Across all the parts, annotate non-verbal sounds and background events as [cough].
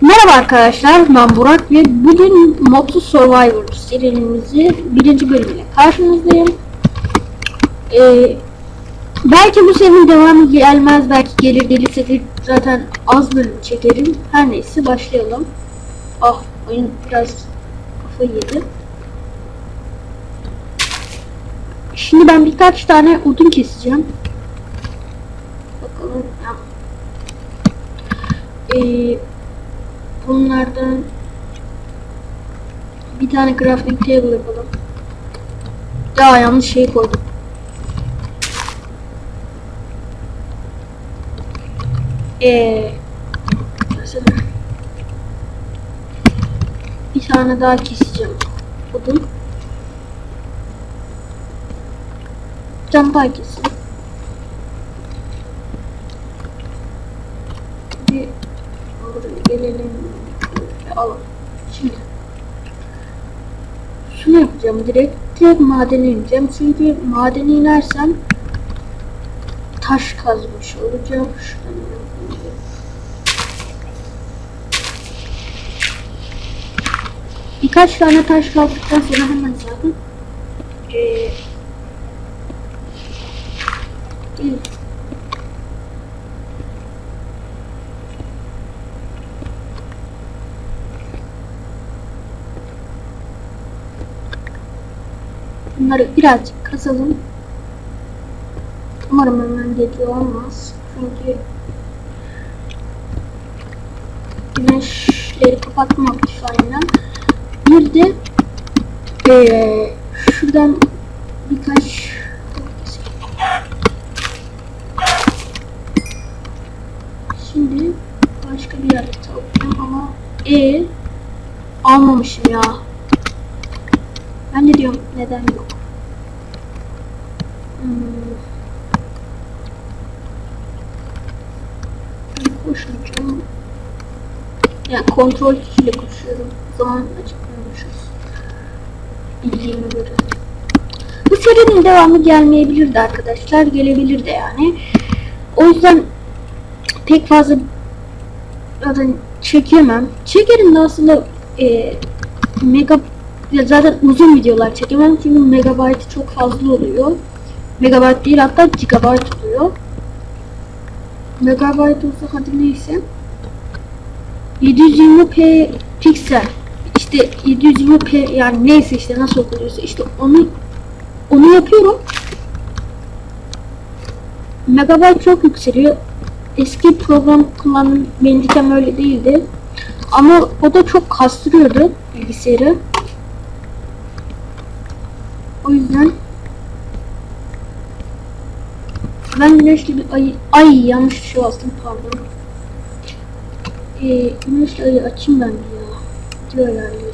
Merhaba arkadaşlar, ben Burak ve bugün Moto Survivor serimizi birinci bölümüyle karşınızdayım. Ee, belki bu serinin devamı gelmez, belki gelir gelirse de zaten az bölüm çekerim. Her neyse başlayalım. Ah, oyun biraz kafayı yedi. Şimdi ben birkaç tane odun keseceğim. Bakalım. Ee, bunlardan bir tane crafting table yapalım. Ya yanlış şey koydum. Ee, bir tane daha keseceğim. Odun. Daha keseyim. Bir buraya gelelim. Alalım. Şimdi şunu yapacağım direkt. Direkt madene ineceğim. Çünkü madene inersem taş kazmış olacağım. Şuradan. Birkaç tane taş kazdıktan sonra hemen zaten ee. Bunları birazcık kazalım. Umarım hemen gece olmaz. Çünkü güneşleri kapattım aktif aynen. Bir de eee şuradan birkaç Şimdi başka bir yerde tavuklayayım ama e almamışım ya. Ben de diyorum neden yok. Hmm. Koşmayacağım. Yani kontrol ile koşuyorum. Zaman açıklıyormuşuz. Bildiğime göre. Bu serinin devamı gelmeyebilirdi arkadaşlar. Gelebilir de yani. O yüzden pek fazla zaten çekemem. Çekerim de aslında e, mega ya zaten uzun videolar çekemem çünkü megabayt çok fazla oluyor. Megabayt değil hatta gigabayt oluyor. Megabayt olsa hadi neyse. 720p piksel işte 720p yani neyse işte nasıl okunuyorsa işte onu onu yapıyorum. Megabayt çok yükseliyor. Eski program kullandığım benim öyle değildi. Ama o da çok kastırıyordu bilgisayarı. O yüzden ben güneşli bir ay ay yanlış şu bastım pardon. Ee, güneşli ayı açayım ben ya. Diyor yerleri.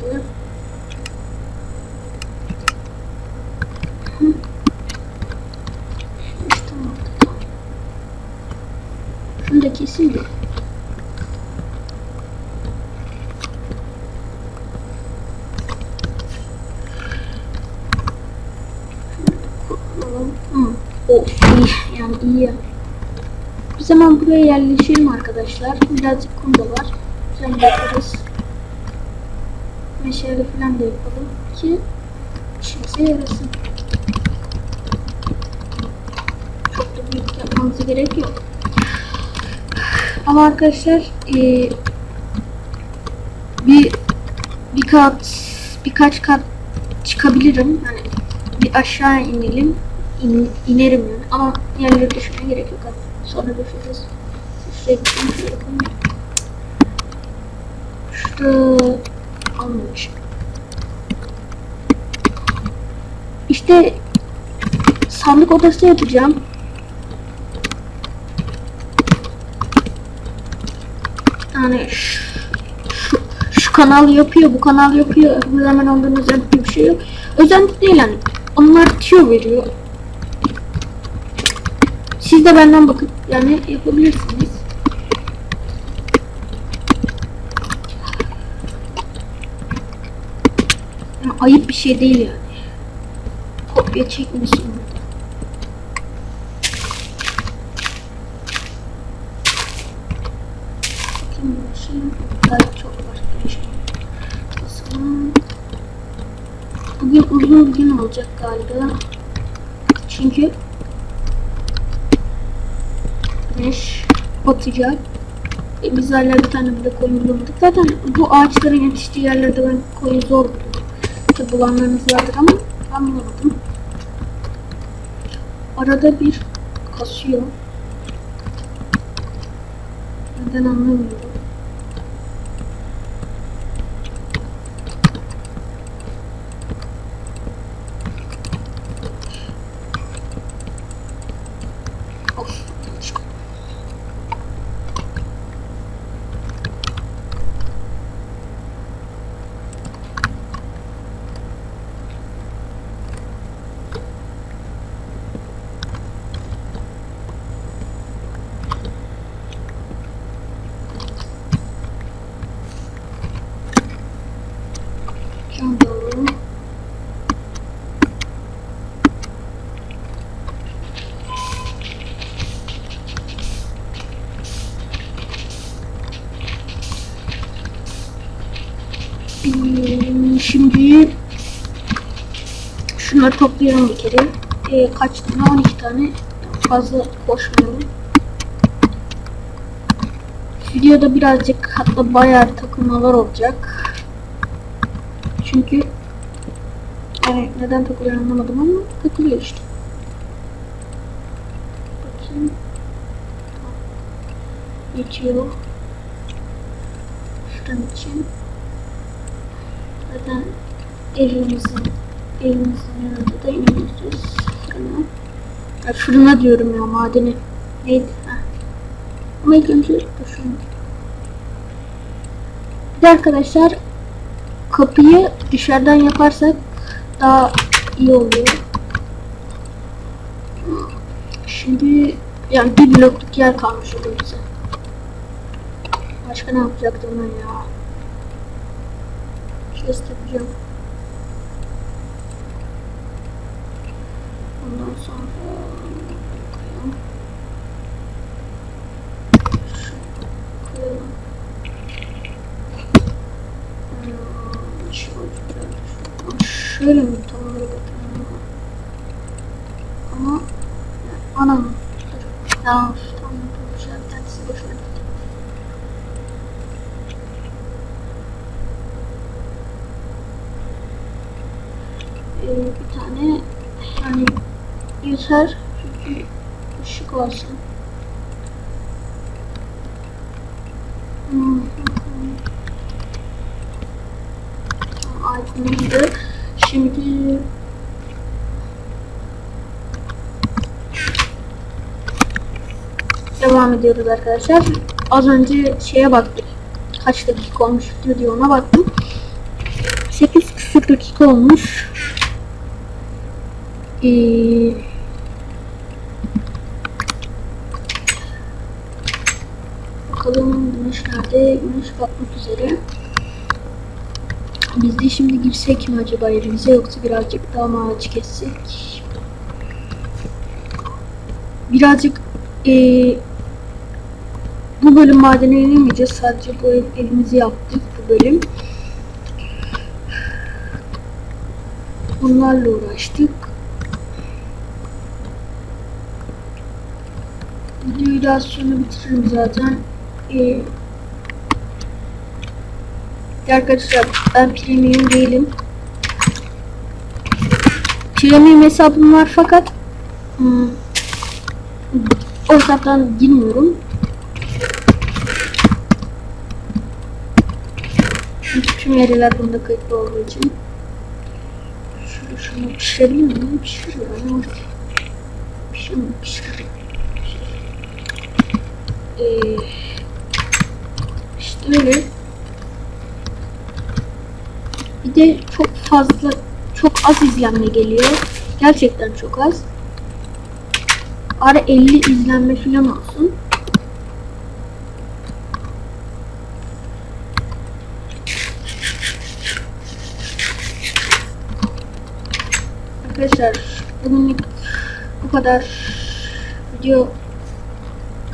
Hı. Of iyi yani iyi. Biz hemen buraya yerleşelim arkadaşlar. Birazcık kum da var. De yaparız. Meşale falan da yapalım ki işimize yarasın. Çok da büyük yapmanıza gerek yok. Ama arkadaşlar eee bir bir kat birkaç kat çıkabilirim. Yani bir aşağı inelim. İn, inerim yani. Ama yerleri düşmeye gerek yok. Sonra düşeceğiz. Gideyim. Şuraya koyayım. Şurada almamış. İşte sandık odası yapacağım. Yani şu, şu, şu kanal yapıyor, bu kanal yapıyor. Bu hemen ondan özellikle bir şey yok. Özellikle değil yani. Onlar tüyo veriyor. Siz de benden bakın. Yani yapabilirsiniz. Yani ayıp bir şey değil yani. kopya çekmesin burada. Bakayım bir şey. Gayet çok var. Güneş. Basalım. Bugün uzun gün olacak galiba. Çünkü güneş batacak. E, biz hala bir tane bile koyun bulamadık. Zaten bu ağaçların yetiştiği yerlerde ben koyun zor buldum. Tabi bulanlarınız vardır ama ben bulamadım. Arada bir kasıyor. Neden anlamıyorum. Hmm, Şimdi şunları toplayalım bir kere. Ee, kaç tane? 12 tane. Fazla koşmayalım. Videoda birazcık hatta bayağı takılmalar olacak. Çünkü yani neden takılıyor anlamadım ama takılıyor işte. Bakayım. Geçiyor. Şuran için. Zaten evimizin evimizin yanında da iniyoruz fırına. Ya fırına diyorum ya madeni. Neydi? Ha. Ama ilk önce şunu. Bir de arkadaşlar kapıyı dışarıdan yaparsak daha iyi oluyor. Şimdi yani bir blokluk yer kalmış oluyor bize. Başka ne yapacaktım ben ya? Chest yapacağım. Ondan sonra koyalım. Şu koyalım. Hmm, şöyle, şöyle mi yapıyorum? Ama anam. Tamam. Şöyle bir tanesi boşuna gitti. Ee, bir tane yani yeter çünkü ışık olsun. Hmm. Şimdi devam ediyoruz arkadaşlar. Az önce şeye baktık. Kaç dakika olmuş video ona baktım. 8 küsur dakika olmuş. Ee, bakalım güneş nerede? Güneş batmak üzere. Biz de şimdi girsek mi acaba yerimize yoksa birazcık daha mı ağaç kessek? Birazcık ee, bu bölüm madene inemeyeceğiz. Sadece bu ev, evimizi yaptık bu bölüm. Bunlarla uğraştık. Videoyu daha sonra bitiririm zaten. Ee, arkadaşlar ben premium değilim. Premium hesabım var fakat hmm, o hesaptan girmiyorum. Tüm veriler bunda kayıtlı olduğu için. Şunu şunu pişirebilir miyim? Pişiriyor. Ki? Pişirmiyor. Pişiriyor. Ee, işte öyle. Bir de çok fazla, çok az izlenme geliyor. Gerçekten çok az. Ara 50 izlenme falan olsun. Arkadaşlar bugünlük bu kadar video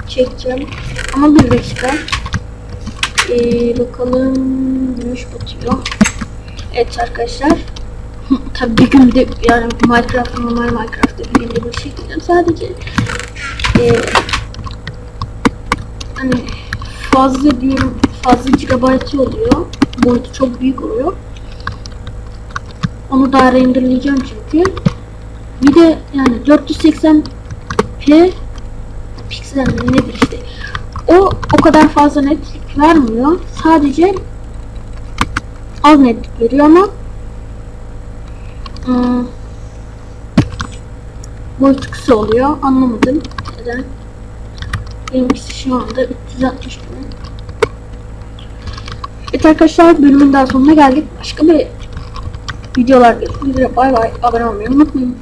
çekeceğim. Ama bir dakika. Ee, bakalım güneş batıyor. Evet arkadaşlar. [laughs] Tabii bir günde yani Minecraft normal Minecraft'ta bir günde bir şey çekeceğim. Sadece ee, hani fazla diyorum fazla gigabyte oluyor. Boyutu çok büyük oluyor. Onu daha renderlayacağım çünkü. Bir de yani 480p piksel nedir işte. O o kadar fazla netlik vermiyor. Sadece az netlik veriyor ama hmm, boyutu kısa oluyor. Anlamadım neden. Benimkisi şu anda 360 bin. Evet arkadaşlar bölümün daha sonuna geldik. Başka bir videolar görüşmek üzere. Bay bay. Abone olmayı unutmayın.